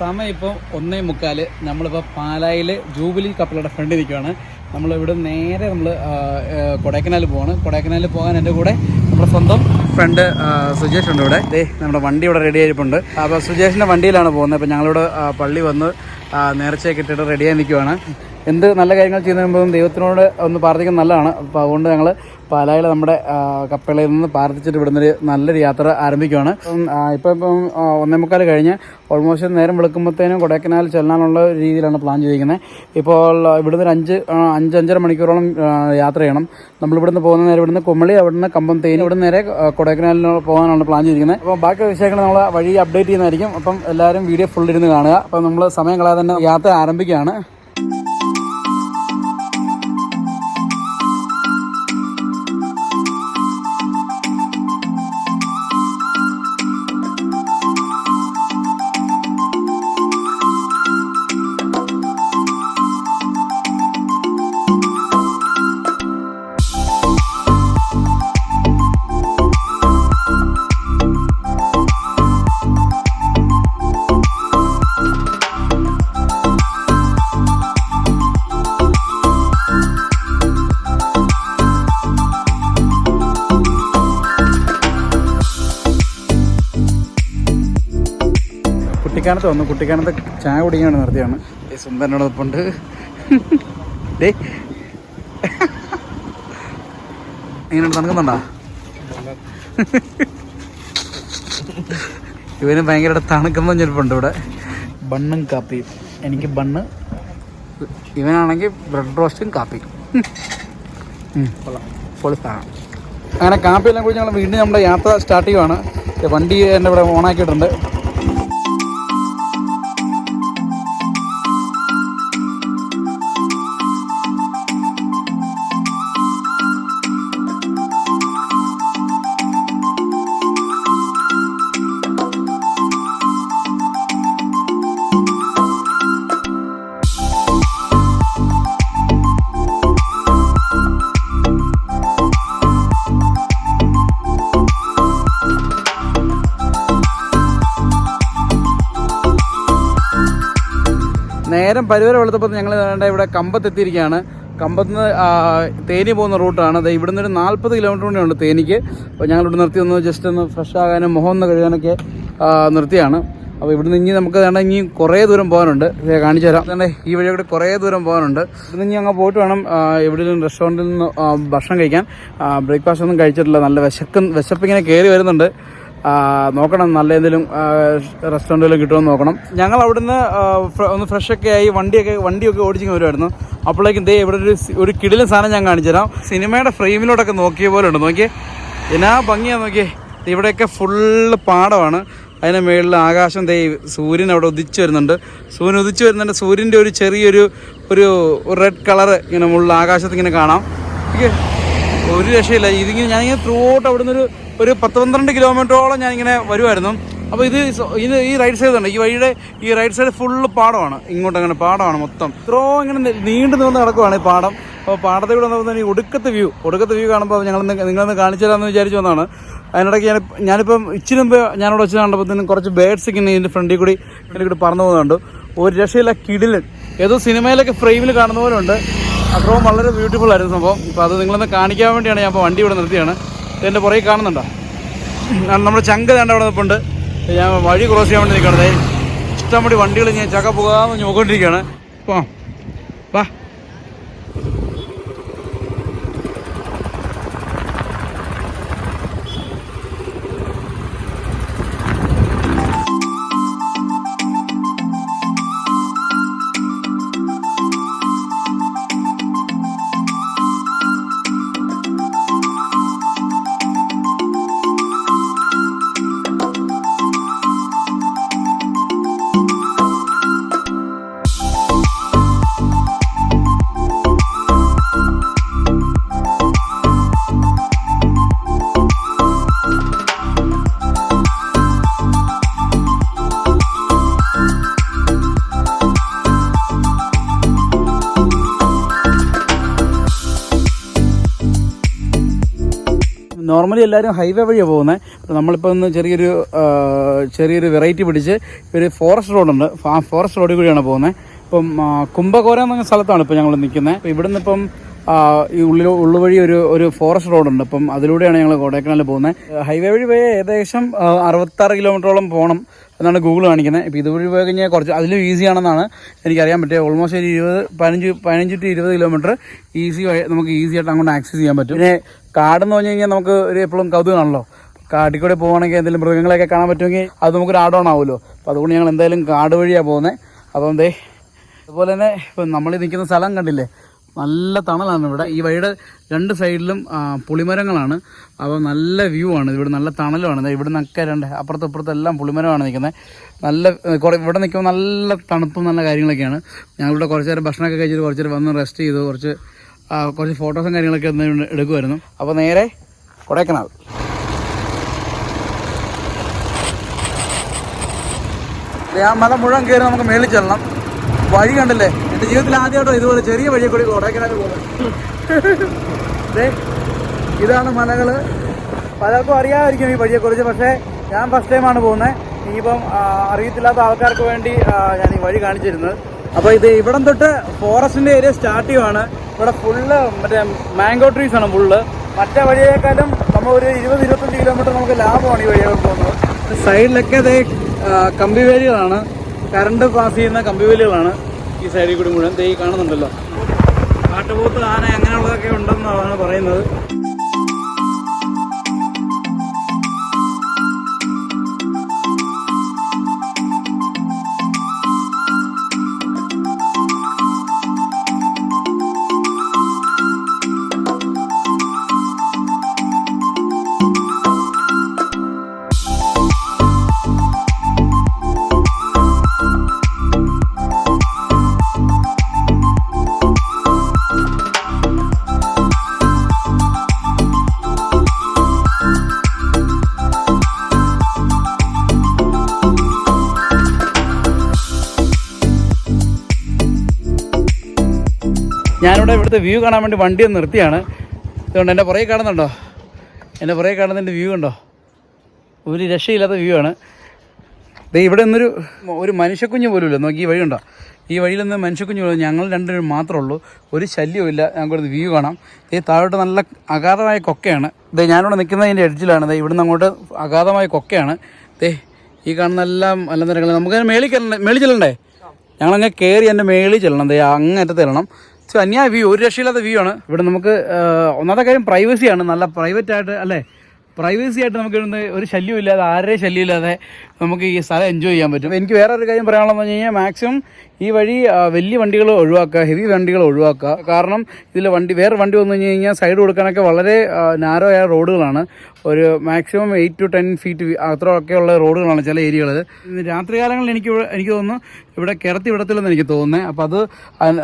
സമയം ഇപ്പോൾ ഒന്നേ മുക്കാൽ നമ്മളിപ്പോൾ പാലായിൽ ജൂബിലി കപ്പലുടെ ഫ്രണ്ട് നിൽക്കുകയാണ് നമ്മളിവിടെ നേരെ നമ്മൾ കൊടൈക്കനാൽ പോവാണ്. കൊടൈക്കനാലിൽ പോകാൻ എന്റെ കൂടെ നമ്മുടെ സ്വന്തം ഫ്രണ്ട് സുജേഷ് ഉണ്ട് ഇവിടെ. ദേ നമ്മുടെ വണ്ടി ഇവിടെ റെഡി ആയിട്ടുണ്ട്. അപ്പോൾ സുജേഷിന്റെ വണ്ടിയിലാണ് പോകുന്നത്. അപ്പോൾ ഞങ്ങളിവിടെ പള്ളി വന്ന് നേർച്ചയൊക്കെ ഇട്ടിട്ട് റെഡിയായി നിൽക്കുവാണ്. എന്ത് നല്ല കാര്യങ്ങൾ ചെയ്യുന്നതിന് മുമ്പ് ദൈവത്തിനോട് ഒന്ന് പ്രാർത്ഥിക്കുന്നത് നല്ലതാണ്. അപ്പോൾ അതുകൊണ്ട് ഞങ്ങൾ പാലായിൽ നമ്മുടെ കപ്പലയിൽ നിന്ന് പ്രാർത്ഥിച്ചിട്ട് ഇവിടുന്നൊരു നല്ലൊരു യാത്ര ആരംഭിക്കുകയാണ് ഇപ്പം ഇപ്പം ഒന്നേ മുക്കാൽ കഴിഞ്ഞ് ഓൾമോസ്റ്റ് നേരം വെളുക്കുമ്പോഴത്തേനും കൊടൈക്കനാൽ ചെല്ലാനുള്ള രീതിയിലാണ് പ്ലാൻ ചെയ്തിരിക്കുന്നത് ഇപ്പോൾ ഇവിടുന്ന് ഒരു അഞ്ച് അഞ്ച് അഞ്ചര മണിക്കൂറോളം യാത്ര ചെയ്യണം. നമ്മൾ ഇവിടുന്ന് പോകുന്ന നേരം ഇവിടുന്ന് കുമളി അവിടുന്ന് കമ്പം തേനി ഇവിടുന്ന് നേരെ കൊടൈക്കനാലിന് പോകാനാണ് പ്ലാൻ ചെയ്തിരിക്കുന്നത് അപ്പോൾ ബാക്കി വിഷയങ്ങൾ നമ്മൾ വഴി അപ്ഡേറ്റ് ചെയ്യുന്നതായിരിക്കും. അപ്പം എല്ലാവരും വീഡിയോ ഫുൾ ഇരുന്ന് കാണുക. അപ്പം നമ്മൾ സമയം കളയാതെ തന്നെ യാത്ര ആരംഭിക്കുകയാണ്. കുട്ടിക്കാനത്ത് വന്നു. കുട്ടിക്കാനത്ത് ചായ കുടിക്കാണ് നിർത്തിയാണ്. ഈ സുന്ദരനോട് ഒപ്പുണ്ട്. ഡേ എങ്ങനെയുണ്ട് തണുക്കുന്നുണ്ടാ ഇവന് ഭയങ്കര തണുക്കുന്ന ഞെരുപ്പുണ്ട് ഇവിടെ. ബണ്ണും കാപ്പിയും എനിക്ക് ബണ്ണ്. ഇവനാണെങ്കിൽ ബ്രെഡ് റോസ്റ്റും കാപ്പിയും അങ്ങനെ കാപ്പിയെല്ലാം കുറിച്ച് ഞങ്ങൾ വീണ്ടും നമ്മുടെ യാത്ര സ്റ്റാർട്ട് ചെയ്യുവാണ്. വണ്ടി എന്റെ ഇവിടെ ഓണാക്കിയിട്ടുണ്ട് നേരം പരിവരെ വെളുത്തപ്പോൾ ഞങ്ങൾ ഇവിടെ കമ്പത്തെത്തിയിരിക്കുകയാണ്. കമ്പത്ത് നിന്ന് തേനി പോകുന്ന റൂട്ടാണ്. അത് ഇവിടുന്ന് ഒരു നാൽപ്പത് കിലോമീറ്റർ കൂടെ ഉണ്ട് തേനിക്ക്. അപ്പോൾ ഞങ്ങൾ ഇവിടെ നിർത്തി ഒന്ന് ജസ്റ്റ് ഒന്ന് ഫ്രഷ് ആകാനും മുഖം ഒന്ന് കഴുകാനൊക്കെ നിർത്തിയാണ്. അപ്പോൾ ഇവിടുന്ന് ഇനി നമുക്ക് വേണ്ട ഇനി കുറേ ദൂരം പോകാനുണ്ട്. കാണിച്ചു തരാം. അതുകൊണ്ട് ഈ വഴി കൂടെ കുറേ ദൂരം പോകാനുണ്ട്. ഇവിടുന്ന് ഇനി അങ്ങ് പോയിട്ട് വേണം ഇവിടെ റെസ്റ്റോറന്റിൽ നിന്ന് ഭക്ഷണം കഴിക്കാൻ. ബ്രേക്ക്ഫാസ്റ്റ് ഒന്നും കഴിച്ചിട്ടില്ല. നല്ല വിശക്കും വിശപ്പിങ്ങനെ കയറി വരുന്നുണ്ട്. നോക്കണം. നല്ല എന്തെങ്കിലും റെസ്റ്റോറന്റിലും കിട്ടുമെന്ന് നോക്കണം. ഞങ്ങൾ അവിടുന്ന് ഒന്ന് ഫ്രഷൊക്കെ ആയി വണ്ടിയൊക്കെ വണ്ടിയൊക്കെ ഓടിച്ചിങ്ങനെ വരുമായിരുന്നു അപ്പോഴേക്കും ദേ ഇവിടെ ഒരു ഒരു കിടിലും സാധനം ഞാൻ കാണിച്ചുതരാം സിനിമയുടെ ഫ്രെയിമിലോട്ടൊക്കെ നോക്കിയ പോലെ ഉണ്ട് നോക്കിയേ. എന്നാ ഭംഗിയാ നോക്കിയേ. ഇവിടെയൊക്കെ ഫുള്ള് പാടമാണ്. അതിന് മുകളിൽ ആകാശം ദേ സൂര്യൻ അവിടെ ഉദിച്ചു വരുന്നുണ്ട്. സൂര്യൻ ഉദിച്ചു വരുന്നുണ്ട്. സൂര്യന്റെ ഒരു ചെറിയൊരു ഒരു റെഡ് കളർ ഇങ്ങനെ മുകളിൽ ആകാശത്ത് ഇങ്ങനെ കാണാം. ഓക്കെ ഒരു രക്ഷയില്ല. ഇതിങ്ങനെ ഞാനിങ്ങനെ ത്രൂ ഔട്ട് അവിടുന്ന് ഒരു ഒരു പത്ത് പന്ത്രണ്ട് കിലോമീറ്ററോളം ഞാനിങ്ങനെ വരുമായിരുന്നു അപ്പോൾ ഇത് ഇത് ഈ റൈറ്റ് സൈഡ് ഉണ്ട് ഈ വഴിയുടെ ഈ റൈറ്റ് സൈഡ് ഫുള്ള് പാടമാണ്. ഇങ്ങോട്ട് അങ്ങനെ പാടമാണ് മൊത്തം. ഇത്രയും ഇങ്ങനെ നീണ്ടു നിന്ന് നടക്കുവാണ് ഈ പാടം. അപ്പോൾ പാടത്തിൽ കൂടെ നോക്കുന്ന ഈ ഒടുക്കത്തെ വ്യൂ ഒടുക്കത്തെ വ്യൂ കാണുമ്പോൾ ഞങ്ങളൊന്ന് നിങ്ങളൊന്ന് കാണിച്ചു തരാമെന്ന് വിചാരിച്ചു വന്നതാണ്. അതിനിടയ്ക്ക് ഞാൻ ഞാനിപ്പം ഇച്ചിരി മുമ്പ് ഞാനിവിടെ വെച്ച് തന്നെ കുറച്ച് ബേഡ്സ് ഇങ്ങനെ ഇതിന്റെ ഫ്രണ്ടിൽ കൂടി ഇതിന്റെ പറഞ്ഞു പോകുന്നുണ്ട് ഒരു രക്ഷയില്ല കിടിലൻ. ഏതോ സിനിമയിലൊക്കെ ഫ്രെയിമിൽ കാണുന്ന പോലെ ഉണ്ട് അത്രയും വളരെ ബ്യൂട്ടിഫുൾ ആയിരുന്നു സംഭവം. ഇപ്പോൾ അത് നിങ്ങളൊന്ന് കാണിക്കാൻ വേണ്ടിയാണ് ഞാൻ ഇപ്പോൾ വണ്ടി ഇവിടെ നിർത്തിയാണ്. എന്റെ പുറകെ കാണുന്നുണ്ടോ? നമ്മുടെ ചങ്ക തേണ്ട അവിടെ നിൽപ്പുണ്ട് ഞാൻ വഴി ക്രോസ് ചെയ്യാൻ വേണ്ടി നിൽക്കണത് ഇഷ്ടംപടി വണ്ടികൾ ഞാൻ ചക്ക പോകാമെന്ന് നോക്കിക്കൊണ്ടിരിക്കുകയാണ്. വാ. നോർമലി എല്ലാവരും ഹൈവേ വഴിയാണ് പോകുന്നത് നമ്മളിപ്പോൾ ഒന്ന് ചെറിയൊരു ചെറിയൊരു വെറൈറ്റി പിടിച്ച് ഒരു ഫോറസ്റ്റ് റോഡുണ്ട് ആ ഫോറസ്റ്റ് റോഡിൽ കൂടിയാണ് പോകുന്നത് ഇപ്പം കുംഭകോരം എന്ന സ്ഥലത്താണ് ഇപ്പോൾ ഞങ്ങൾ നിൽക്കുന്നത് അപ്പോൾ ഇവിടുന്ന് ഇപ്പം ഈ ഉള്ളിൽ ഉള്ളുവഴി ഒരു ഒരു ഫോറസ്റ്റ് റോഡുണ്ട് അപ്പം അതിലൂടെയാണ് ഞങ്ങൾ കൊടൈക്കനാലിൽ പോകുന്നത് ഹൈവേ വഴി പോയാൽ ഏകദേശം അറുപത്താറ് കിലോമീറ്ററോളം പോകണം എന്നാണ് ഗൂഗിൾ കാണിക്കുന്നത് ഇപ്പോൾ ഇതുവഴി പോയി കഴിഞ്ഞാൽ കുറച്ച് അതിലും ഈസി ആണെന്നാണ് എനിക്കറിയാൻ പറ്റിയത് ഓൾമോസ്റ്റ് ഒരു ഇരുപത് പതിനഞ്ച് പതിനഞ്ച് ടു ഇരുപത് കിലോമീറ്റർ ഈസി നമുക്ക് ഈസി ആയിട്ട് അങ്ങോട്ട് ആക്സസ് ചെയ്യാൻ പറ്റും. പിന്നെ കാടെന്ന് പറഞ്ഞു കഴിഞ്ഞാൽ നമുക്ക് ഒരു എപ്പോഴും കൗതുകമാണല്ലോ. കാട്ടിൽ കൂടെ പോകുകയാണെങ്കിൽ എന്തെങ്കിലും മൃഗങ്ങളെയൊക്കെ കാണാൻ പറ്റുമെങ്കിൽ അത് നമുക്കൊരു ഓൺ ആവുമല്ലോ. അപ്പോൾ അതുകൊണ്ട് ഞങ്ങൾ എന്തായാലും കാട് വഴിയാണ് പോകുന്നത് അപ്പം ദേ അതുപോലെ തന്നെ ഇപ്പം നമ്മൾ നിൽക്കുന്ന സ്ഥലം കണ്ടില്ലേ? നല്ല തണലാണ് ഇവിടെ. ഈ വഴിയുടെ രണ്ട് സൈഡിലും പുളിമരങ്ങളാണ്. അപ്പോൾ നല്ല വ്യൂ ആണ്. ഇവിടെ നല്ല തണലുമാണ്. ഇവിടെ നിന്നൊക്കെ രണ്ട് അപ്പുറത്തും ഇപ്പുറത്തും എല്ലാം പുളിമരമാണ് നിൽക്കുന്നത്. നല്ല കുറെ ഇവിടെ നിൽക്കുമ്പോൾ നല്ല തണുപ്പും നല്ല കാര്യങ്ങളൊക്കെയാണ്. ഞങ്ങളിവിടെ കുറച്ച് നേരം ഭക്ഷണമൊക്കെ കഴിച്ചിട്ട് കുറച്ച് നേരം വന്ന് റെസ്റ്റ് ചെയ്തു. കുറച്ച് കുറച്ച് ഫോട്ടോസും കാര്യങ്ങളൊക്കെ ഒന്ന് എടുക്കുമായിരുന്നു അപ്പോൾ നേരെ കൊടൈക്കനാൽ. ആ മല മുഴുവൻ കയറി നമുക്ക് മേളിൽ ചെല്ലണം. വഴി കണ്ടില്ലേ? എന്റെ ജീവിതത്തിൽ ആദ്യമായിട്ടോ ഇതുപോലെ ചെറിയ വഴിയെ കൂടി കൊടൈക്കനാൽ പോകുന്നത്. ഇതാണ് മലകൾ പലർക്കും അറിയാമായിരിക്കും ഈ വഴിയെക്കുറിച്ച് പക്ഷേ ഞാൻ ഫസ്റ്റ് ടൈമാണ് പോകുന്നത്. ഇനിയിപ്പം അറിയത്തില്ലാത്ത ആൾക്കാർക്ക് വേണ്ടി ഞാൻ ഈ വഴി കാണിച്ചിരുന്നത്. അപ്പോൾ ഇത് ഇവിടം തൊട്ട് ഫോറസ്റ്റിന്റെ ഏരിയ സ്റ്റാർട്ട് ചെയ്യുവാണ്. ഇവിടെ ഫുള്ള് മറ്റേ മാംഗോ ട്രീസ് ആണ് ഫുള്ള് മറ്റേ വഴിയേക്കാളും നമ്മൾ ഒരു ഇരുപത് ഇരുപത്തഞ്ച് കിലോമീറ്റർ നമുക്ക് ലാഭമാണ് ഈ വഴിയൊക്കെ പോകുന്നത്. സൈഡിലൊക്കെ അതേ കമ്പി വേലികളാണ്. കറണ്ട് പാസ് ചെയ്യുന്ന കമ്പി വേലികളാണ് ഈ സൈഡിൽ കൂടി മുഴുവൻ. തേ കാണുന്നുണ്ടല്ലോ. കാട്ടുപോത്ത് ആന അങ്ങനെയുള്ളതൊക്കെ ഉണ്ടെന്നാണ് പറയുന്നത്. ഞാനിവിടെ വ്യൂ കാണാൻ വേണ്ടി വണ്ടി ഒന്ന് നിർത്തിയാണ്. അതുകൊണ്ട് എന്റെ പുറകെ കാണുന്നുണ്ടോ? എന്റെ പുറകെ കാണുന്നതിന്റെ വ്യൂ ഉണ്ടോ ഒരു രക്ഷയില്ലാത്ത വ്യൂ ആണ്. ദേ ഇവിടെ നിന്നൊരു ഒരു മനുഷ്യക്കുഞ്ഞ് പോലും ഇല്ല നോക്കി ഈ വഴിയുണ്ടോ? ഈ വഴിയിൽ നിന്ന് മനുഷ്യക്കുഞ്ഞ് പോലും ഞങ്ങൾ രണ്ടുപേരും മാത്രമേ ഉള്ളൂ. ഒരു ശല്യവും ഇല്ല. ഞങ്ങൾക്ക് വ്യൂ കാണാം. ഈ താഴോട്ട് നല്ല അഗാധമായ കൊക്കയാണ്. ദേ ഞാനിവിടെ നിൽക്കുന്നതിന്റെ എഡ്ജിലാണ് ദേ ഇവിടുന്ന് അങ്ങോട്ട് അഗാധമായ കൊക്കയാണ്. ദേ ഈ കാണുന്ന എല്ലാം അല്ലെന്നിരങ്ങൾ നമുക്ക് മേളിൽ മേളിൽ ചെല്ലണ്ടേ? കയറി എന്റെ മേളിൽ ചെല്ലണം. ദേ അങ്ങേറ്റത്ത് ചെല്ലണം. പക്ഷേ അന്യായ വ്യൂ ഒരു രക്ഷയില്ലാത്ത വ്യൂ ആണ്. ഇവിടെ നമുക്ക് ഒന്നാമത്തെ കാര്യം പ്രൈവസിയാണ് നല്ല പ്രൈവറ്റ് ആയിട്ട് അല്ലേ? പ്രൈവസി ആയിട്ട് നമുക്ക് ഇവിടുന്ന് ഒരു ശല്യം ഇല്ലാതെ ആരുടെ ശല്യം ഇല്ലാതെ നമുക്ക് ഈ സ്ഥലം എൻജോയ് ചെയ്യാൻ പറ്റും. എനിക്ക് വേറെ ഒരു കാര്യം പറയാനുള്ളതെന്ന് പറഞ്ഞു കഴിഞ്ഞാൽ മാക്സിമം ഈ വഴി വലിയ വണ്ടികൾ ഒഴിവാക്കുക ഹെവി വണ്ടികൾ ഒഴിവാക്കുക. കാരണം ഇതിൽ വണ്ടി വേറെ വണ്ടി വന്നു കഴിഞ്ഞ് കഴിഞ്ഞാൽ സൈഡ് കൊടുക്കാനൊക്കെ വളരെ നാരോ ആയ റോഡുകളാണ് ഒരു maximum eight to ten feet അത്രയൊക്കെയുള്ള റോഡുകളാണ് ചില ഏരിയകളിൽ രാത്രികാലങ്ങളിൽ എനിക്ക് എനിക്ക് തോന്നുന്നു ഇവിടെ കിടത്തി വിടത്തില്ലെന്ന് എനിക്ക് തോന്നുന്നത് അപ്പോൾ അത്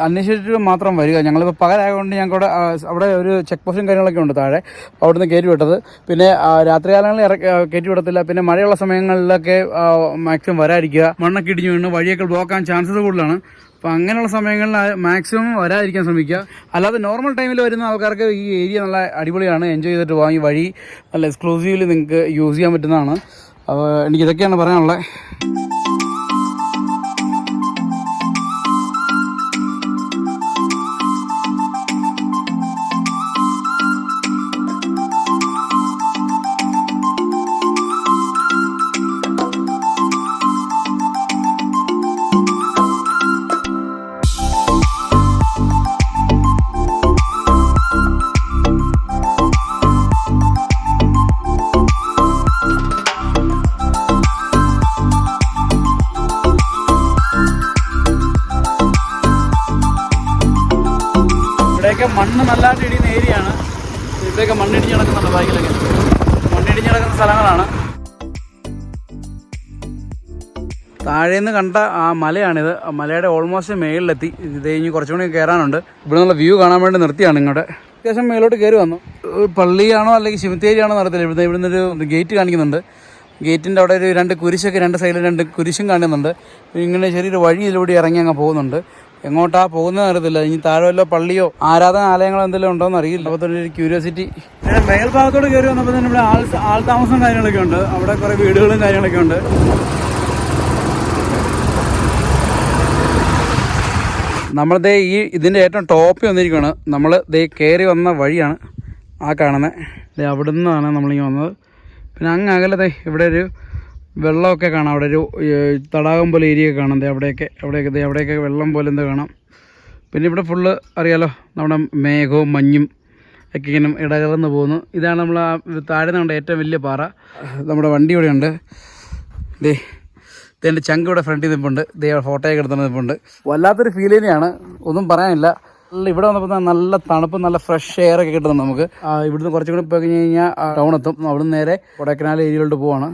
അന്വേഷിച്ചിട്ട് മാത്രം വരിക. ഞങ്ങളിപ്പോൾ പകലായതുകൊണ്ട് ഞങ്ങൾക്ക് അവിടെ അവിടെ ഒരു ചെക്ക് പോസ്റ്റും കാര്യങ്ങളൊക്കെ ഉണ്ട് താഴെ. അവിടുന്ന് കയറ്റി വിട്ടത്. പിന്നെ രാത്രികാലങ്ങളിൽ രാത്രി ഇറക്കി കയറ്റി വിടത്തില്ല. പിന്നെ മഴയുള്ള സമയങ്ങളിലൊക്കെ മാക്സിമം വരാതിരിക്കുക. മണ്ണൊക്കെ ഇടിഞ്ഞു വീണ് വഴിയൊക്കെ ബ്ലോക്കാൻ ചാൻസസ് കൂടുതലാണ്. അപ്പോൾ അങ്ങനെയുള്ള സമയങ്ങളിൽ മാക്സിമം വരാതിരിക്കാൻ ശ്രമിക്കുക. അല്ലാതെ നോർമൽ ടൈമിൽ വരുന്ന ആൾക്കാർക്ക് ഈ ഏരിയ നല്ല അടിപൊളിയാണ്. എൻജോയ് ചെയ്തിട്ട് ഈ വഴി നല്ല എക്സ്ക്ലൂസീവ്ലി നിങ്ങൾക്ക് യൂസ് ചെയ്യാൻ പറ്റുന്നതാണ്. അപ്പോൾ എനിക്ക് ഇതൊക്കെയാണ് പറയാനുള്ളത് ഇവിടെയൊക്കെ മണ്ണ് നല്ലതായിട്ട് ഇടിയുന്ന ഏരിയയാണ് ഇവിടെയൊക്കെ മണ്ണിടിഞ്ഞ് നടക്കുന്നുണ്ട് ബൈക്കിലൊക്കെ മണ്ണിടിഞ്ഞ് നടക്കുന്ന സ്ഥലങ്ങളാണ്. താഴേന്ന് കണ്ട ആ മലയാണിത്. ആ മലയുടെ ഓൾമോസ്റ്റ് മേളിലെത്തി. ഇത് കഴിഞ്ഞ് കുറച്ചും കൂടി കയറാനുണ്ട് ഇവിടെ നിന്നുള്ള വ്യൂ കാണാൻ വേണ്ടി നിർത്തിയാണ് ഇങ്ങോട്ട്. അത്യാവശ്യം മേലോട്ട് കയറി വന്നു. പള്ളിയാണോ അല്ലെങ്കിൽ ശിവത്തേരിയാണോ നടത്തില്ല ഇവിടുന്ന് ഇവിടുന്ന് ഒരു ഗേറ്റ് കാണിക്കുന്നുണ്ട്. ഗേറ്റിന്റെ അവിടെ ഒരു രണ്ട് കുരിശൊക്കെ രണ്ട് സൈഡിൽ രണ്ട് കുരിശും കാണുന്നുണ്ട് ഇങ്ങനെ ചെറിയൊരു വഴിയിലൂടെ ഇറങ്ങി അങ്ങ് പോകുന്നുണ്ട്. എങ്ങോട്ടാ പോകുന്ന അറിയത്തില്ല. ഇനി താഴെ വല്ല പള്ളിയോ ആരാധനാലയങ്ങളോ എന്തെങ്കിലും ഉണ്ടോ എന്ന് അറിയില്ല. അപ്പോൾ തന്നെ ഒരു ക്യൂരിയോസിറ്റി മേൽഭാഗത്തോട് കയറി വന്നപ്പോൾ തന്നെ ഇവിടെ ആൾ ആൾ താമസം കാര്യങ്ങളൊക്കെ ഉണ്ട്. അവിടെ കുറേ വീടുകളും കാര്യങ്ങളൊക്കെ ഉണ്ട്. നമ്മൾ ദേ ഈ ഇതിന്റെ ഏറ്റവും ടോപ്പിൽ വന്നിരിക്കുകയാണ് നമ്മൾ ദേ കയറി വന്ന വഴിയാണ് ആ കാണുന്നത് അവിടെ നിന്നാണ് നമ്മളിങ്ങനെ വന്നത്. പിന്നെ അങ്ങ് അകലെ ദേ ഇവിടെ ഒരു വെള്ളമൊക്കെ കാണാം. അവിടെ ഒരു തടാകം പോലെ ഏരിയ കാണാം. അവിടെയൊക്കെ അവിടെയൊക്കെ അവിടെയൊക്കെ വെള്ളം പോലെ എന്താ കാണാം. പിന്നെ ഇവിടെ ഫുള്ള് അറിയാലോ നമ്മുടെ മേഘവും മഞ്ഞും ഒക്കെ ഇങ്ങനെ ഇടകലർന്ന് പോകുന്നു. ഇതാണ് നമ്മൾ ആ താഴെ നമ്മുടെ ഏറ്റവും വലിയ പാറ. നമ്മുടെ വണ്ടി ഇവിടെ ഉണ്ട്. ദേ ഇതെന്റെ ചങ്ക് ഇവിടെ ഫ്രണ്ടിൽ നിൽപ്പുണ്ട് ദേ ഫോട്ടോയൊക്കെ എടുത്ത് നിൽപ്പുണ്ട് വല്ലാത്തൊരു ഫീൽ തന്നെയാണ്. ഒന്നും പറയാനില്ല. നല്ല ഇവിടെ വന്നപ്പോൾ നല്ല തണുപ്പ് നല്ല ഫ്രഷ് എയർ ഒക്കെ കിട്ടുന്നുണ്ട് നമുക്ക്. ഇവിടുന്ന് കുറച്ചും കൂടി പോയി കഴിഞ്ഞ് കഴിഞ്ഞാൽ ടൗൺ എത്തും. അവിടുന്ന് നേരെ കൊടൈക്കനാൽ ഏരിയയിലോട്ട് പോവാണ്.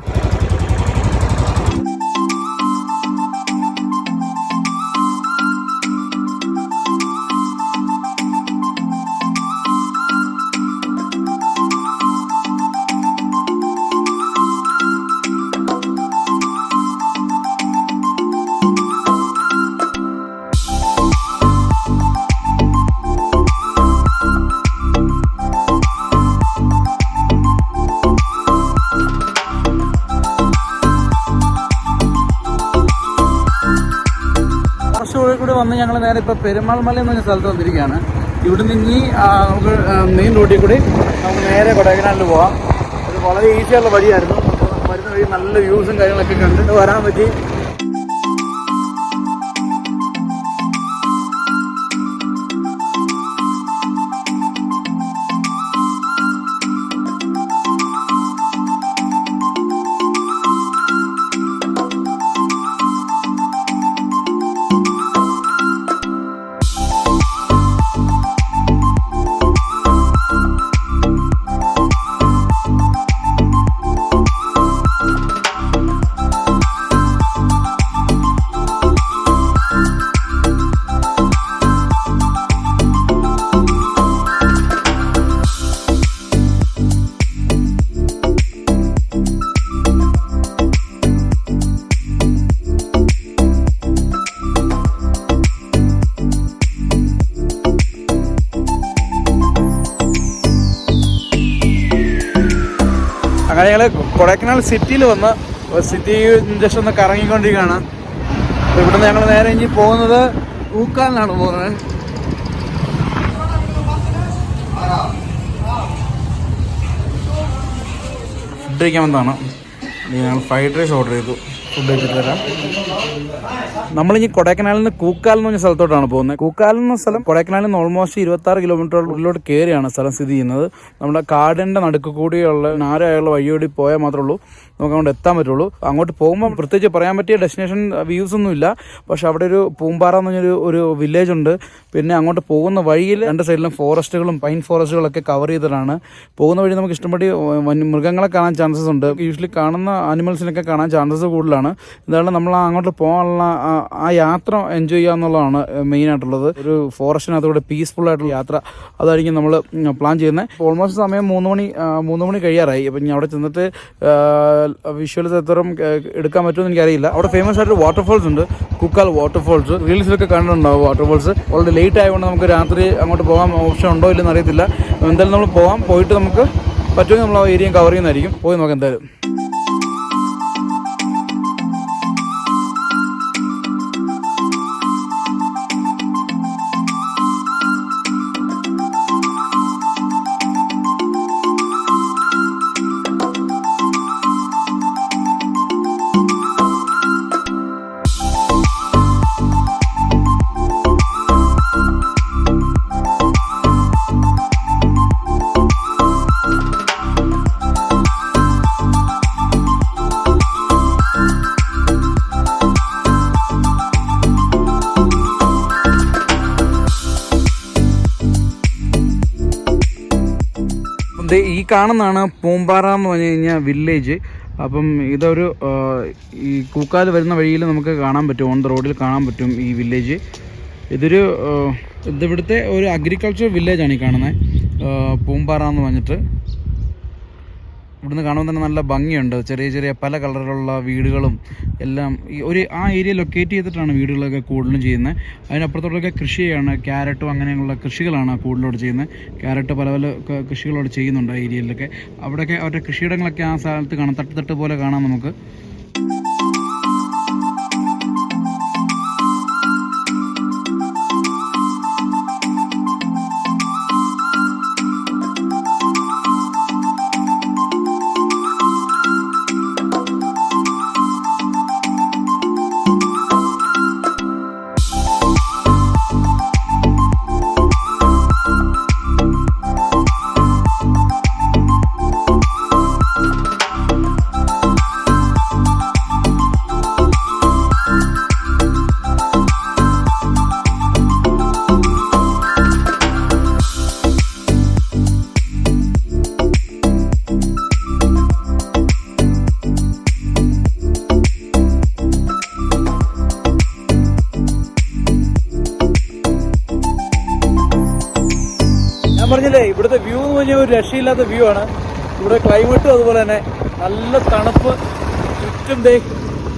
നേരെ പെരുമാൾ മല എന്ന് പറഞ്ഞ സ്ഥലത്ത് വന്നിരിക്കുകയാണ്. ഇവിടുന്ന് ഇനി നമുക്ക് മെയിൻ റോഡിൽ കൂടി നമുക്ക് നേരെ കൊടൈക്കനാലിൽ പോവാം. അത് വളരെ ഈസിയുള്ള വഴിയായിരുന്നു. വരുന്ന വഴി നല്ല വ്യൂസും കാര്യങ്ങളൊക്കെ കണ്ടിട്ട് വരാൻ പറ്റി. കൊടൈക്കനാൽ സിറ്റിയിൽ വന്ന് സിറ്റി ജസ്റ്റ് ഒന്ന് കറങ്ങിക്കൊണ്ടിരിക്കുകയാണ്. അപ്പോൾ ഇവിടുന്ന് ഞങ്ങൾ നേരെ ഇനി പോകുന്നത് ഊക്കാലിനാണ് പോകുന്നത് ഫുഡ് കഴിക്കാൻ വന്നതാണ്. ഞങ്ങൾ ഫ്രൈഡ് റൈസ് ഓർഡർ ചെയ്തു. ഫുഡ് കഴിച്ചിട്ട് വരാം നമ്മളിനി കൊടൈക്കനാലിൽ നിന്ന് കൂക്കാൽ എന്ന് പറഞ്ഞ സ്ഥലത്തോട്ടാണ് പോകുന്നത്. കൂക്കാൽ എന്ന സ്ഥലം കൊടൈക്കനാലിൽ നിന്ന് ഓൾമോസ്റ്റ് ഇരുപത്തി ആറ് കിലോമീറ്റർ ഉള്ളിലോട്ട് കയറിയാണ് സ്ഥലം സ്ഥിതി ചെയ്യുന്നത്. നമ്മുടെ കാടിന്റെ നടുക്ക് കൂടിയുള്ള നാരായുള്ള വഴിയോടി പോയാൽ മാത്രമേ ഉള്ളൂ. നമുക്ക് അങ്ങോട്ട് എത്താൻ പറ്റുള്ളൂ. അങ്ങോട്ട് പോകുമ്പോൾ പ്രത്യേകിച്ച് പറയാൻ പറ്റിയ ഡെസ്റ്റിനേഷൻ വ്യൂസ് ഒന്നും ഇല്ല. പക്ഷെ അവിടെ ഒരു പൂമ്പാറ എന്ന് പറഞ്ഞൊരു ഒരു വില്ലേജ് ഉണ്ട്. പിന്നെ അങ്ങോട്ട് പോകുന്ന വഴിയിൽ രണ്ട് സൈഡിലും ഫോറസ്റ്റുകളും പൈൻ ഫോറസ്റ്റുകളൊക്കെ കവർ ചെയ്തിട്ടാണ്. പോകുന്ന വഴി നമുക്ക് ഇഷ്ടംപടി മൃഗങ്ങളെ കാണാൻ ചാൻസസ് ഉണ്ട്. യൂഷ്വലി കാണുന്ന ആനിമൽസിനൊക്കെ കാണാൻ ചാൻസസ് കൂടുതലാണ്. എന്തായാലും നമ്മൾ അങ്ങോട്ട് പോകാനുള്ള ആ- യാത്ര എൻജോയ് ചെയ്യുക എന്നുള്ളതാണ് മെയിൻ ആയിട്ടുള്ളത്. ഒരു ഫോറസ്റ്റിനകത്തൂടെ പീസ്ഫുൾ ആയിട്ടുള്ള യാത്ര അതായിരിക്കും നമ്മൾ പ്ലാൻ ചെയ്യുന്നത്. ഓൾമോസ്റ്റ് സമയം മൂന്ന് മണി മൂന്ന് മണി കഴിയാറായി. അപ്പം ഞാൻ അവിടെ ചെന്നിട്ട് വിഷ്വൽസ് എത്രയും എടുക്കാൻ പറ്റുമെന്ന് എനിക്കറിയില്ല. അവിടെ ഫേമസ് ആയിട്ട് വാട്ടർഫോൾസ് ഉണ്ട്. കുക്കാൽ വാട്ടർഫോൾസ് റീൽസിലൊക്കെ കണ്ടിട്ടുണ്ടാവും വാട്ടർഫോൾസ് വളരെ ലേറ്റ് ആയതുകൊണ്ട് നമുക്ക് രാത്രി അങ്ങോട്ട് പോകാൻ ഓപ്ഷൻ ഉണ്ടോ ഇല്ലെന്ന് അറിയത്തില്ല. എന്തായാലും നമ്മൾ പോകാം പോയിട്ട് നമുക്ക് പറ്റുമെങ്കിൽ നമ്മൾ ആ ഏരിയ കവർ ചെയ്യുന്നതായിരിക്കും. പോയി നോക്കാം എന്തായാലും. കാണുന്നതാണ് പൂമ്പാറ എന്ന് പറഞ്ഞു കഴിഞ്ഞാൽ വില്ലേജ് അപ്പം ഇതൊരു ഈ കൂക്കാൽ വരുന്ന വഴിയിൽ നമുക്ക് കാണാൻ പറ്റും. ഓൺ ദ റോഡിൽ കാണാൻ പറ്റും ഈ വില്ലേജ് ഇതൊരു ഇതിവിടുത്തെ ഒരു അഗ്രികൾച്ചർ വില്ലേജാണ് ഈ കാണുന്നത്. പൂമ്പാറ എന്ന് പറഞ്ഞിട്ട്. ഇവിടുന്ന് കാണുമ്പോൾ തന്നെ നല്ല ഭംഗിയുണ്ട്. ചെറിയ ചെറിയ പല കളറിലുള്ള വീടുകളും എല്ലാം ഈ ഒരു ആ ഏരിയ ലൊക്കേറ്റ് ചെയ്തിട്ടാണ് വീടുകളൊക്കെ കൂടുതലും ചെയ്യുന്നത്. അതിനപ്പുറത്തോട്ടൊക്കെ കൃഷിയാണ് ക്യാരറ്റും അങ്ങനെയുള്ള കൃഷികളാണ് കൂടുതലോട് ചെയ്യുന്നത്. ക്യാരറ്റ് പല പല കൃഷികളോട് ചെയ്യുന്നുണ്ട് ആ ഏരിയയിലൊക്കെ. അവിടെയൊക്കെ അവരുടെ കൃഷിയിടങ്ങളൊക്കെ ആ സ്ഥലത്ത് കാണാം തട്ട് തട്ട് പോലെ കാണാം നമുക്ക്. ഒരു രക്ഷയില്ലാത്ത വ്യൂ ആണ്. ഇവിടെ ക്ലൈമറ്റും അതുപോലെ തന്നെ നല്ല തണുപ്പ്. ചുറ്റും ദേ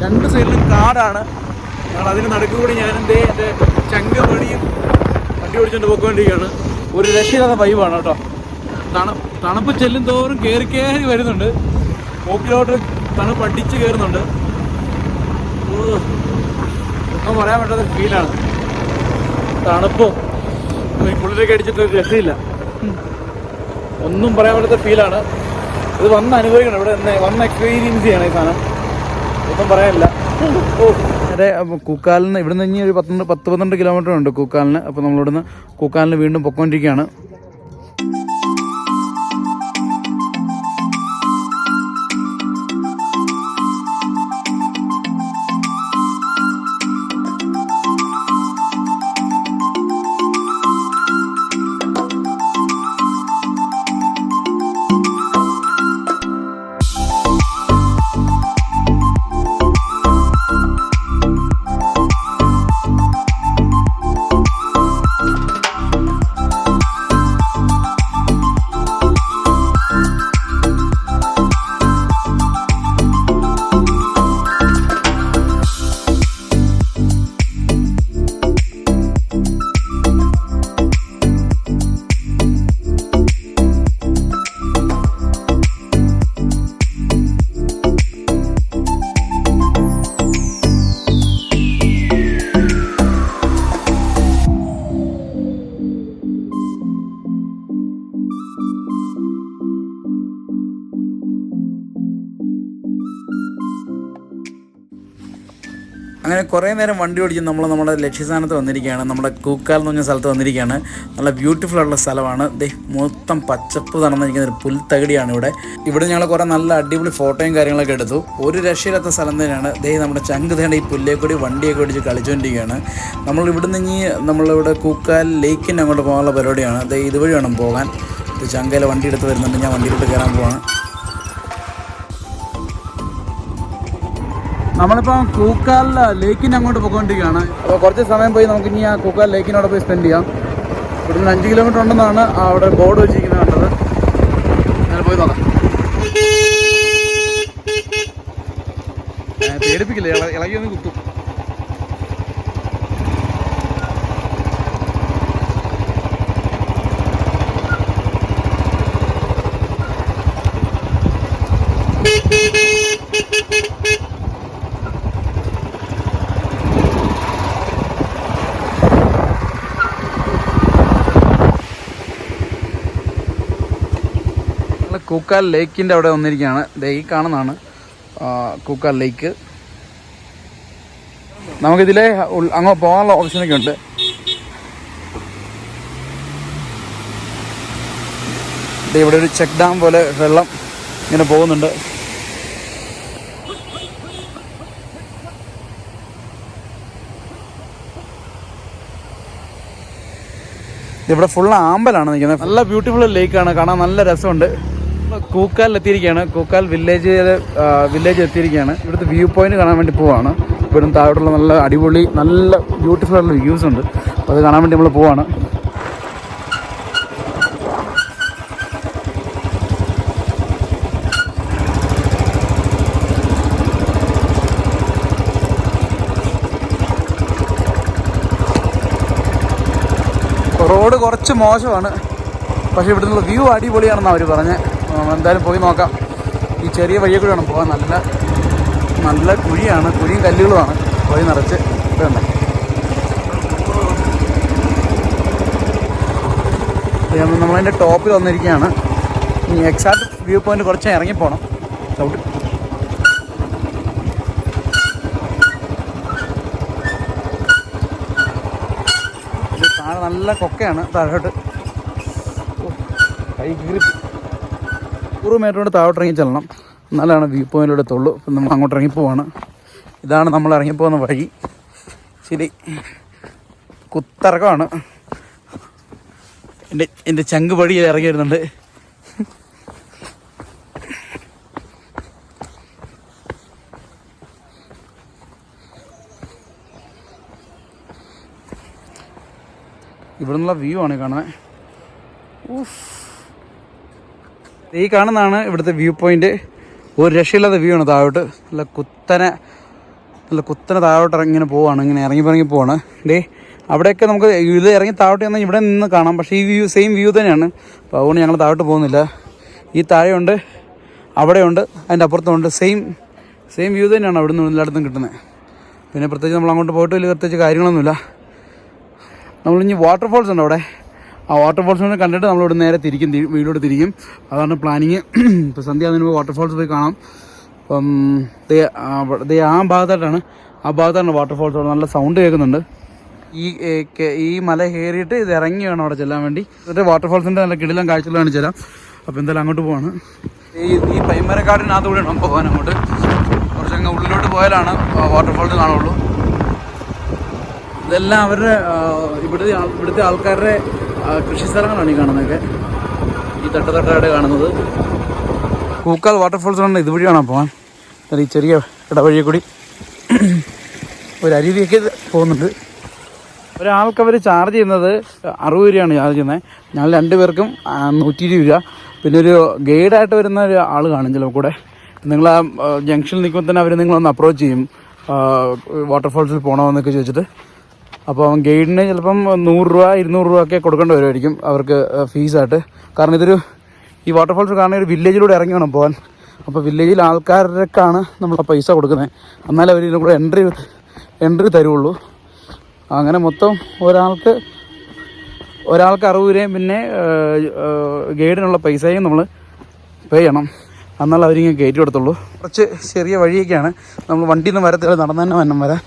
രണ്ട് സൈഡിലും കാടാണ്. ഞങ്ങൾ അതിന് നടുക്കുകൂടി ഞാനും ദേ എന്റെ ചങ്ക പണിയും വണ്ടി ഓടിച്ചുകൊണ്ട് പോയിക്കൊണ്ടിരിക്കുകയാണ്. ഒരു രക്ഷയില്ലാത്ത വൈബാണ് കേട്ടോ. തണു തണുപ്പ് ചെല്ലും തോറും കയറി കയറി വരുന്നുണ്ട്. മൂക്കിലോട്ട് തണുപ്പ് അടിച്ച് കയറുന്നുണ്ട് ഒന്നും പറയാൻ പറ്റാത്ത ഫീലാണ് തണുപ്പും. കുളിരൊക്കെ അടിച്ചിട്ട് രക്ഷയില്ല. ഒന്നും പറയാൻ പറ്റാത്ത ഫീലാണ് ഇത് വന്ന് അനുഭവിക്കണം. ഇവിടെ വന്ന് എക്സ്പീരിയൻസ് ചെയ്യണം ഈ സാധനം. ഒന്നും പറയാനില്ല. നേരെ കൂക്കാലിന് ഇവിടുന്ന് ഇനി ഒരു പന്ത്രണ്ട് പത്ത് പന്ത്രണ്ട് കിലോമീറ്റർ ഉണ്ട് കൂക്കാലിന്. അപ്പോൾ നമ്മളിവിടുന്ന് കൂക്കാലിന് വീണ്ടും പൊക്കോണ്ടിരിക്കുകയാണ്. നേരം വണ്ടി ഓടിച്ച് നമ്മൾ നമ്മുടെ ലക്ഷ്യസ്ഥാനത്ത് വന്നിരിക്കുകയാണ്. നമ്മുടെ കൂക്കാൽ എന്ന് പറഞ്ഞ സ്ഥലത്ത് വന്നിരിക്കുകയാണ്. നല്ല ബ്യൂട്ടിഫുൾ ആയിട്ടുള്ള സ്ഥലമാണ്. ദേ മൊത്തം പച്ചപ്പ് നടന്നിരിക്കുന്ന ഒരു പുൽത്തകടിയാണ് ഇവിടെ. ഇവിടെ ഞങ്ങൾ കുറേ നല്ല അടിപൊളി ഫോട്ടോയും കാര്യങ്ങളൊക്കെ എടുത്തു. ഒരു രക്ഷയില്ലാത്ത സ്ഥലം തന്നെയാണ്. ദേ നമ്മുടെ ചങ്ക് തേണ്ട ഈ പുല്ലേ കൂടി വണ്ടിയൊക്കെ ഓടിച്ച് കളിച്ചുകൊണ്ടിരിക്കുകയാണ് നമ്മൾ ഇവിടുന്ന് ഇനി നമ്മളിവിടെ കൂക്കാൽ ലേക്കിന്റെ അങ്ങോട്ട് പോകാനുള്ള പരിപാടിയാണ്. ദേ ഇതുവഴി വേണം പോകാൻ. ഇത് ചങ്കയിലെ വണ്ടി എടുത്ത് വരുന്നുണ്ട്. ഞാൻ വണ്ടിയിലോട്ട് കയറാൻ പോവാണ്. നമ്മളിപ്പോൾ കൂക്കാൽ ലേക്കിന് അങ്ങോട്ട് പോയിക്കൊണ്ടിരിക്കുകയാണ്. അപ്പോൾ കുറച്ച് സമയം പോയി നമുക്ക് ഇനി ആ കൂക്കാൽ ലേക്കിനോട് പോയി സ്പെൻഡ് ചെയ്യാം. ഇവിടെ നിന്ന് അഞ്ച് കിലോമീറ്റർ ഉണ്ടെന്നാണ് അവിടെ ബോർഡ് വെച്ചിരിക്കുന്നത് കണ്ടത്. ഞാൻ പോയി നോക്കാം. പേടിപ്പിക്കില്ല? ഇളകിയൊന്നും കുത്തും. കൂക്കാൽ ലേക്കിന്റെ അവിടെ വന്നിരിക്കുകയാണ്. ദേ ഈ കാണുന്നതാണ് കൂക്കാൽ ലേക്ക്. നമുക്കിതിലെ അങ്ങ് പോകാനുള്ള ഓപ്ഷനൊക്കെ ഉണ്ട്. ഇവിടെ ഒരു ചെക്ക് ഡാം പോലെ വെള്ളം ഇങ്ങനെ പോകുന്നുണ്ട്. ഇവിടെ ഫുൾ ആമ്പലാണ് നിൽക്കുന്നത്. നല്ല ബ്യൂട്ടിഫുൾ ലേക്കാണ് കാണാൻ നല്ല രസമുണ്ട്. കൂക്കാലിലെത്തിയിരിക്കുകയാണ് കൂക്കാൽ വില്ലേജ് വില്ലേജ് എത്തിയിരിക്കുകയാണ്. ഇവിടുത്തെ വ്യൂ പോയിന്റ് കാണാൻ വേണ്ടി പോവാണ്. ഇപ്പോഴും താഴോട്ടുള്ള നല്ല അടിപൊളി നല്ല ബ്യൂട്ടിഫുൾ ആയിട്ടുള്ള വ്യൂസ് ഉണ്ട്. അപ്പോൾ അത് കാണാൻ വേണ്ടി നമ്മൾ പോവാണ്. റോഡ് കുറച്ച് മോശമാണ്. പക്ഷേ ഇവിടുന്നുള്ള വ്യൂ അടിപൊളിയാണെന്നാണ് അവർ പറഞ്ഞത് എന്തായാലും പോയി നോക്കാം. ഈ ചെറിയ വഴിയെ കൂടെ വേണം പോകാൻ. നല്ല നല്ല കുഴിയാണ്. കുഴിയും കല്ലുകളുമാണ്. വഴി നിറച്ച് ഇതുണ്ട് നമ്മളതിന്റെ ടോപ്പിൽ വന്നിരിക്കുകയാണ്. ഈ എക്സാക്ട് വ്യൂ പോയിന്റ് കുറച്ച് ഇറങ്ങിപ്പോണം ചവിട്ടി. താഴെ നല്ല കൊക്കയാണ്. താഴോട്ട്. കൈ കീറി. നൂറ് മീറ്ററോട് താഴോട്ട് ഇറങ്ങി ചെല്ലണം. എന്നാലാണ് വ്യൂ പോയിന്റിലൂടെ എത്തുള്ളൂ. അപ്പം നമ്മൾ അങ്ങോട്ട് ഇറങ്ങിപ്പോവാണ് ഇതാണ് നമ്മൾ ഇറങ്ങിപ്പോകുന്ന വഴി. ശരി കുത്തിറക്കമാണ്. എന്റെ എന്റെ ചങ്ക് പടി ഇറങ്ങി വരുന്നുണ്ട്. ഇവിടെ നിന്നുള്ള വ്യൂ ആണ് കാണാൻ ഊഫ് ഈ കാണുന്നതാണ് ഇവിടുത്തെ വ്യൂ പോയിന്റ് ഒരു രക്ഷയില്ലാത്ത വ്യൂ ആണ് താഴോട്ട്. നല്ല കുത്തനെ നല്ല കുത്തനെ താഴോട്ട് ഇങ്ങനെ പോവാണ്. ഇങ്ങനെ ഇറങ്ങി ഇറങ്ങി പോവാണ്. ഡേ അവിടെയൊക്കെ നമുക്ക് ഇത് ഇറങ്ങി താഴോട്ട് ചെന്നാൽ ഇവിടെ നിന്ന് കാണാം. പക്ഷേ ഈ വ്യൂ സെയിം വ്യൂ തന്നെയാണ്. അപ്പോൾ അതുകൊണ്ട് ഞങ്ങൾ താഴോട്ട് പോകുന്നില്ല. ഈ താഴെയുണ്ട് അവിടെയുണ്ട് അതിന്റെ അപ്പുറത്തുമുണ്ട്. സെയിം സെയിം വ്യൂ തന്നെയാണ് അവിടെ നിന്ന് എല്ലായിടത്തും കിട്ടുന്നത് പിന്നെ പ്രത്യേകിച്ച് നമ്മൾ അങ്ങോട്ട് പോയിട്ട് വലിയ പ്രത്യേകിച്ച് കാര്യങ്ങളൊന്നുമില്ല. നമ്മളിനി വാട്ടർഫോൾസ് ഉണ്ട് അവിടെ? ആ വാട്ടർഫോൾസ് കണ്ടിട്ട് നമ്മളിവിടെ നേരെ തിരിക്കും തി- തിരിക്കും. അതാണ് പ്ലാനിങ് ഇപ്പോൾ സന്ധ്യ അതിന് വാട്ടർഫോൾസ് പോയി കാണാം. അപ്പം ആ ഭാഗത്തായിട്ടാണ് ആ ഭാഗത്താണ് വാട്ടർഫോൾസ് അവിടെ നല്ല സൗണ്ട് കേൾക്കുന്നുണ്ട്. ഈ ഈ മല കയറിയിട്ട് ഇത് ഇറങ്ങി വേണം അവിടെ ചെല്ലാൻ വേണ്ടി. എന്നിട്ട് വാട്ടർഫോൾസിന്റെ നല്ല കിടിലം കാഴ്ചകൾ കാണിച്ചു അപ്പോൾ എന്തായാലും അങ്ങോട്ട് പോവാണ്. ഈ ഈ പൈമരക്കാടിനകത്ത് കൂടെ വേണം പോകാൻ അങ്ങോട്ട്. കുറച്ചങ്ങ് ഉള്ളിലോട്ട് പോയാലാണ് വാട്ടർഫോൾസ് കാണുള്ളൂ. ഇതെല്ലാം അവരുടെ ഇവിടുത്തെ ഇവിടുത്തെ ആൾക്കാരുടെ കൃഷി സ്ഥലങ്ങളാണ് ഈ കാണുന്നതൊക്കെ. ഈ തട്ടതട്ടായിട്ട് കാണുന്നത്. കൂക്കാൽ വാട്ടർഫോൾസ് ആണ് ഇതുവഴിയാണ് പോകാൻ ഈ ചെറിയ ഇടവഴി കൂടി ഒരു അരുവിയൊക്കെ ഇത് പോകുന്നുണ്ട്. ഒരാൾക്ക് അവർ ചാർജ് ചെയ്യുന്നത് അറുപത് രൂപയാണ് ചാർജ് ചെയ്യുന്നത്. ഞങ്ങൾ രണ്ടുപേർക്കും നൂറ്റി ഇരുപത് രൂപ. പിന്നെ ഒരു ഗൈഡായിട്ട് വരുന്ന ഒരു ആൾ കാണും ചിലപ്പോൾ കൂടെ. നിങ്ങൾ ആ, ജംഗ്ഷനിൽ നിൽക്കുമ്പോൾ തന്നെ അവർ നിങ്ങളൊന്ന് അപ്രോച്ച് ചെയ്യും. വാട്ടർഫോൾസിൽ പോകണമെന്നൊക്കെ ചോദിച്ചിട്ട്. അപ്പോൾ ഗൈഡിന് ചിലപ്പം നൂറ് രൂപ ഇരുന്നൂറ് രൂപ ഒക്കെ കൊടുക്കേണ്ടി വരുമായിരിക്കും അവർക്ക് ഫീസായിട്ട്. കാരണം ഇതൊരു ഈ വാട്ടർഫോൾസ് കാരണം ഒരു വില്ലേജിലൂടെ ഇറങ്ങി വേണം പോകാൻ അപ്പോൾ വില്ലേജിൽ ആൾക്കാരൊക്കെയാണ് നമ്മൾ പൈസ കൊടുക്കുന്നത് എന്നാലേ അവർ ഇതിനും കൂടെ എൻട്രി എൻട്രി തരുള്ളൂ. അങ്ങനെ മൊത്തം ഒരാൾക്ക് ഒരാൾക്ക് അറുപത് രൂപയും പിന്നെ ഗൈഡിനുള്ള പൈസയും നമ്മൾ പേ ചെയ്യണം. എന്നാൽ അവരിങ്ങനെ കയറ്റി കൊടുത്തുള്ളൂ. കുറച്ച് ചെറിയ വഴിയൊക്കെയാണ്. നമ്മൾ വണ്ടിയിൽ നിന്ന് വരത്തില്ല നടന്നു തന്നെ വന്നം വരാൻ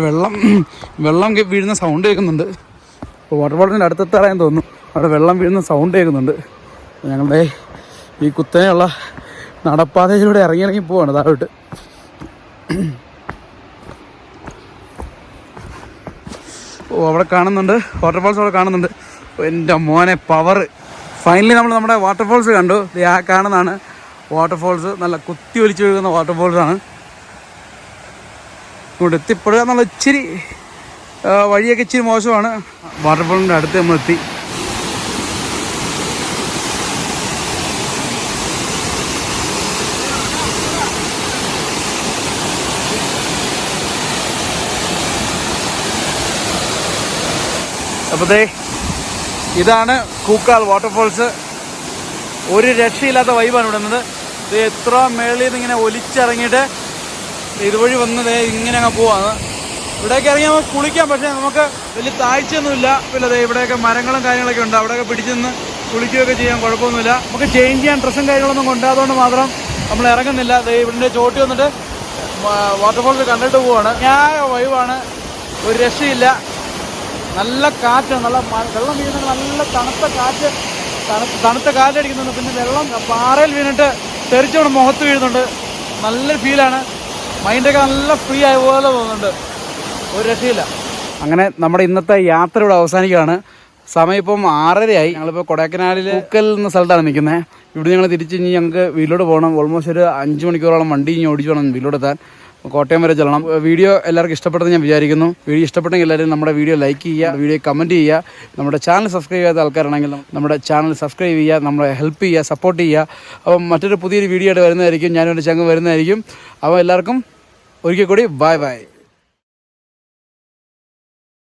അവിടെ വെള്ളം വെള്ളം വീഴുന്ന സൗണ്ട് കേൾക്കുന്നുണ്ട്. അപ്പോൾ വാട്ടർ ബോട്ടിന്റെ അടുത്തെത്താറാൻ തോന്നുന്നു. അവിടെ വെള്ളം വീഴുന്ന സൗണ്ട് കേൾക്കുന്നുണ്ട്. ഞങ്ങളുടെ ഈ കുത്തനെയുള്ള നടപ്പാതയിലൂടെ ഇറങ്ങി ഇറങ്ങി പോവാണ് താഴോട്ട്. ഓ അവിടെ കാണുന്നുണ്ട്. വാട്ടർഫോൾസ് അവിടെ കാണുന്നുണ്ട്. എന്റെ മോനെ പവർ ഫൈനലി നമ്മൾ നമ്മുടെ വാട്ടർഫോൾസ് കണ്ടു. ആ കാണുന്നതാണ് വാട്ടർഫോൾസ് നല്ല കുത്തി ഒലിച്ചു വീഴുന്ന വാട്ടർഫോൾസാണ് ഇങ്ങോട്ട് എത്തിപ്പെടുക എന്നുള്ള ഇച്ചിരി വഴിയൊക്കെ ഇച്ചിരി മോശമാണ്. വാട്ടർഫോളിന്റെ അടുത്ത് നമ്മൾ എത്തി. അപ്പോൾ ഇതാണ് കൂക്കാൽ വാട്ടർഫോൾസ് ഒരു രക്ഷയില്ലാത്ത വൈബാണ് ഇവിടെ നിന്നത്. ഇത് എത്ര മേളിൽ നിന്ന് ഇങ്ങനെ ഒലിച്ചിറങ്ങിയിട്ട് ഇതുവഴി വന്ന് ദേ ഇങ്ങനെ അങ്ങ് പോവാണ് ഇവിടേക്ക് ഇറങ്ങി നമുക്ക് കുളിക്കാം പക്ഷേ നമുക്ക് വലിയ താഴ്ചയൊന്നുമില്ല. പിന്നെ ദേ ഇവിടെയൊക്കെ മരങ്ങളും കാര്യങ്ങളൊക്കെ ഉണ്ട്. അവിടെയൊക്കെ പിടിച്ചെന്ന് കുളിക്കുകയൊക്കെ ചെയ്യാൻ കുഴപ്പമൊന്നുമില്ല. നമുക്ക് ചേഞ്ച് ചെയ്യാൻ ഡ്രസ്സും കാര്യങ്ങളൊന്നും കൊണ്ടാതുകൊണ്ട് മാത്രം നമ്മൾ ഇറങ്ങുന്നില്ല. ഇവിടെ ചോട്ടി വന്നിട്ട് വാട്ടർഫോൾസ് കണ്ടിട്ട് പോവാണ്. ഞാൻ വൈവാണ്. ഒരു രക്ഷയില്ല. നല്ല കാറ്റ് നല്ല വെള്ളം വീഴുന്ന നല്ല തണുത്ത കാറ്റ്. തണുത്ത കാറ്റടിക്കുന്നുണ്ട്. പിന്നെ വെള്ളം പാറയിൽ വീണിട്ട് തെറിച്ചോണ്ട് മുഖത്ത് വീഴുന്നുണ്ട്. നല്ലൊരു ഫീലാണ് മൈൻഡൊക്കെ നല്ല ഫ്രീ ആയ പോലെ തോന്നുന്നുണ്ട്. ഒരു രക്ഷയില്ല. അങ്ങനെ നമ്മുടെ ഇന്നത്തെ യാത്ര ഇവിടെ അവസാനിക്കുകയാണ്. സമയം ഇപ്പം ആറരയായി. ഞങ്ങളിപ്പോൾ കൊടൈക്കനാലിൽ ഉക്കൽ എന്ന സ്ഥലത്താണ് നിൽക്കുന്നത് ഇവിടെ ഞങ്ങൾ തിരിച്ച് ഇനി ഞങ്ങൾക്ക് വീട്ടിലോട്ട് പോകണം. ഓൾമോസ്റ്റ് ഒരു അഞ്ച് മണിക്കൂറോളം വണ്ടി ഇനി ഓടിച്ചു വേണം വീട്ടിലോട്ട് എത്താൻ. കോട്ടയം വരെ ചെല്ലണം. വീഡിയോ എല്ലാവർക്കും ഇഷ്ടപ്പെട്ടെന്ന് ഞാൻ വിചാരിക്കുന്നു. വീഡിയോ ഇഷ്ടപ്പെട്ടെങ്കിൽ എല്ലാവരും നമ്മുടെ വീഡിയോ ലൈക്ക് ചെയ്യുക വീഡിയോ കമന്റ് ചെയ്യുക. നമ്മുടെ ചാനൽ സബ്സ്ക്രൈബ് ചെയ്യാത്ത ആൾക്കാരാണെങ്കിൽ നമ്മുടെ ചാനൽ സബ്സ്ക്രൈബ് ചെയ്യുക നമ്മളെ ഹെൽപ്പ് ചെയ്യുക സപ്പോർട്ട് ചെയ്യുക. അപ്പം മറ്റൊരു പുതിയൊരു വീഡിയോ ആയിട്ട് വരുന്നതായിരിക്കും. ഞാനൊരു ചങ്ങ് വരുന്നതായിരിക്കും. അപ്പോൾ എല്ലാവർക്കും ഒരിക്കൽ കൂടി ബൈ ബൈ